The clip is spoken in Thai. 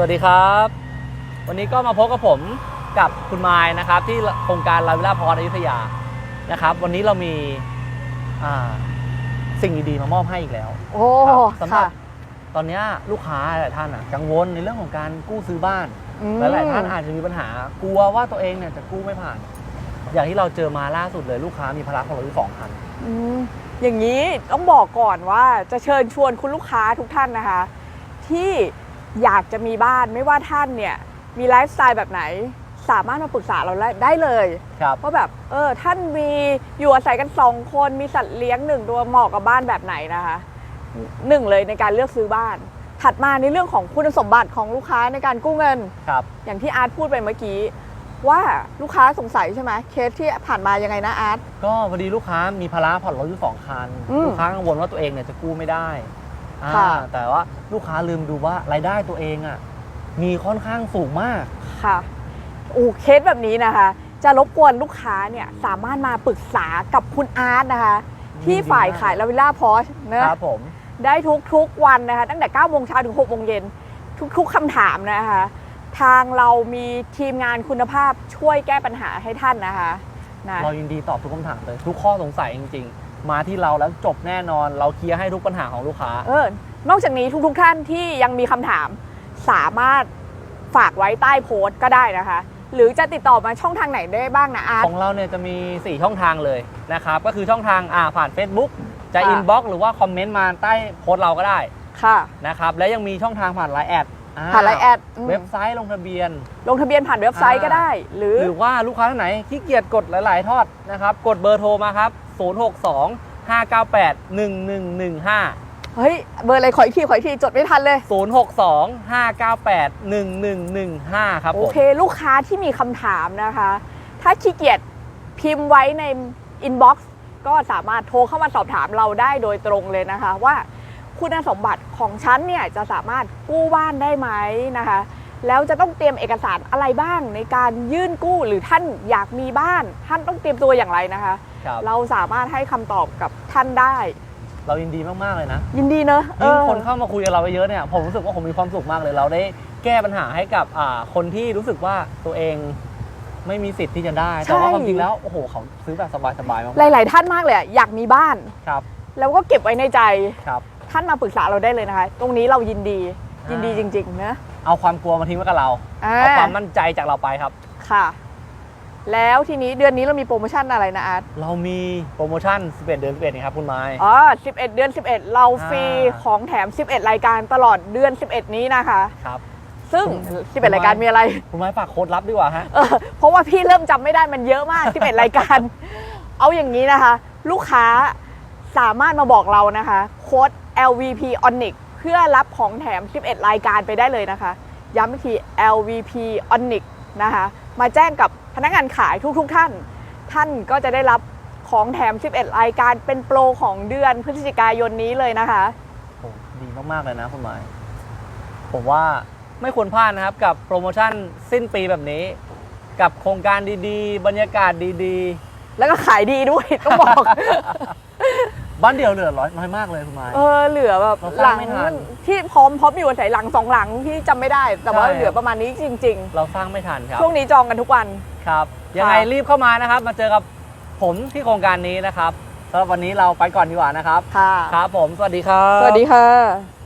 วัสดีครับ วันนี้ก็มาพบกับผมกับคุณไมายนะครับที่โครงการลาวิลาพรอยุธยานะครับ วันนี้เรามีอ่าสิ่งดีๆมามอบให้อีกแล้วโอ้ครับสำหรับค่ะตอนเนี้ยลูกค้าหลายท่านอะกังวลในเรื่องของการกู้ซื้อบ้านอืมหลายๆท่านอาจจะมีปัญหากลัวว่าตัวเองเนี่ยจะกู้ไม่ผ่าน อย่างที่เราเจอมาล่าสุดเลยลูกค้ามีภาระของเราที่สองคันอืมอย่างนี้ต้องบอกก่อนว่าจะเชิญชวนคุณลูกค้าทุกท่านนะคะ ที่ อยากจะมีบ้านไม่ว่าท่านเนี่ยมีไลฟ์สไตล์แบบไหน สามารถมาปรึกษาเราได้เลยครับว่าแบบเออท่านมีอยู่อาศัยกันสองคนมีสัตว์เลี้ยงหนึ่งตัวเหมาะกับบ้านแบบไหนนะคะหนึ่งเลยในการเลือกซื้อบ้าน ถัดมาในเรื่องของคุณสมบัติของลูกค้าในการกู้เงินครับอย่างที่อาร์ตพูดไปเมื่อกี้ว่าลูกค้าสงสัยใช่ไหมเคสที่ผ่านมายังไงนะอาร์ตก็พอดีลูกค้ามีภาระผ่อนรถอยู่สองคันอืมลูกค้ากังวลว่าตัวเองเนี่ยจะกู้ไม่ได้ อ่าค่ะ แต่ว่าลูกค้าลืมดูว่ารายได้ตัวเองอะมีค่อนข้างสูงมาก ค่ะอูเคสแบบนี้นะคะ จะรบกวนลูกค้าเนี่ยสามารถมาปรึกษากับคุณอาร์ตนะคะ ที่ยินดีฝ่ายมากขายลาวิลล่าพอชนะ ครับผม ได้ทุกทุกๆวันนะคะตั้งแต่9โมงเช้าถึง6โมงเย็นทุกๆคำถามนะคะ ทางเรามีทีมงานคุณภาพช่วยแก้ปัญหาให้ท่านนะคะนะ เรายินดีตอบทุกคำถามเลย ทุกข้อสงสัยจริงๆ มาที่เราแล้วจบแน่นอน เราเคลียร์ให้ทุกปัญหาของลูกค้า เออนอกจากนี้ทุกๆท่านที่ยังมีคำถามสามารถฝากไว้ใต้โพสต์ก็ได้นะคะ หรือจะติดต่อมาช่องทางไหนได้บ้างนะอาร์ตของเราเนี่ยจะมี 4 ช่องทางเลยนะครับ ก็คือช่องทางอ่าผ่าน Facebook จะค่ะอินบ็อกหรือว่าคอมเมนต์มาใต้โพสต์เราก็ได้ค่ะนะครับ และยังมีช่องทางผ่านไลน์แอดอ่ ผ่านไลน์แอดอืมเว็บไซต์ลงทะเบียน ลงทะเบียนผ่านเว็บไซต์ก็ได้ หรือ หรือว่าลูกค้าท่านไหนขี้เกียจกดหลาย ๆ ทอดนะครับ กดเบอร์โทรมาครับ 062 598 1115 เฮ้ย เบอร์อะไรขออีกทีขออีกทีจดไม่ทันเลย 062 598 1115 ครับโอผมเค ลูกค้าที่มีคำถามนะคะ ถ้าขี้เกียจพิมพ์ไว้ในอินบ็อกซ์ก็สามารถโทรเข้ามาสอบถามเราได้โดยตรงเลยนะคะ ว่า คุณสมบัติของฉันเนี่ยจะสามารถกู้บ้านได้ไหมนะคะ แล้วจะต้องเตรียมเอกสารอะไรบ้างในการยื่นกู้หรือท่านอยากมีบ้าน ท่านต้องเตรียมตัวอย่างไรนะคะ ครับ เราสามารถให้คำตอบกับท่านได้ เรายินดีมาก ๆ เลยนะยินดีเนอะเอยิ่งอ คนเข้ามาคุยกับเราไปเยอะเนี่ย ผมรู้สึกว่าผมมีความสุขมากเลย เราได้แก้ปัญหาให้กับอ่าคนที่รู้สึกว่าตัวเองไม่มีสิทธิ์ที่จะได้ แต่ว่าใช่ ความจริงแล้ว โอ้โห เขาซื้อแบบสบายๆมากหลาย ๆ ท่านมากเลยอะอยากมีบ้าน ๆครับ แล้วก็เก็บไว้ในใจ ครับ ท่านมาปรึกษาเราได้เลยนะคะ ตรงนี้เรายินดีอ่ายิยินดีจริงๆนะ เอาความกลัวมาทิ้งไว้กับเราอ่าเอาความมั่นใจจากเราไปครับ ค่ะ แล้วทีนี้เดือนนี้เรามีโปรโมชั่นอะไรนะอาร์ต เรามีโปรโมชั่น 11 เดือน 11นี่ครับคุณไม้อ๋อ 11 เดือน 11 เราฟรีอ่าของแถม 11 รายการตลอดเดือน 11 นี้นะคะ ครับ ซึ่งคุณ11 รายการมีอะไร คุณไม้ฝากโค้ดลับดีกว่าฮะเออเพราะว่าพี่เริ่มจำไม่ได้มันเยอะมาก 11 รายการ เอาอย่างนี้นะคะ ลูกค้าสามารถมาบอกเรานะคะ โค้ด LVP Onic เพื่อรับของแถม 11 รายการไปได้เลยนะคะ ย้ำอีกที LVP Onic นะคะ มาแจ้งกับพนักงานขายทุกๆทท่าน ท่านก็จะได้รับของแถม 11 รายการเป็นโปรของเดือนพฤศจิกายนนี้เลยนะคะโอ้ดีมากๆเลยนะคุณไม้ผมว่าไม่ควรพลาดนะครับกับโปรโมชั่นสิ้นปีแบบนี้ กับโครงการดีๆ บรรยากาศดีแล้วก็ขายดีด้วยต้องบอกๆ บ้านเดียวเหลือร้อยน้อยมากเลยคุณไม้ เออเหลือแบบเราหสร้าลังงไม่ทันที่พร้อมพร้อมอยู่อาศัยหลังสองหลังที่จำไม่ได้ แต่ว่าใช่ เหลือประมาณนี้จริง เราสร้างไม่ทันครับๆช่วงนี้จองกันทุกวัน ครับ ยังไงรีบเข้ามานะครับ มาเจอกับผมที่โครงการนี้นะครับสำหรับวันนี้เราไปก่อนดีกว่านะครับ ค่ะ ครับผม สวัสดีครับ สวัสดีค่ะ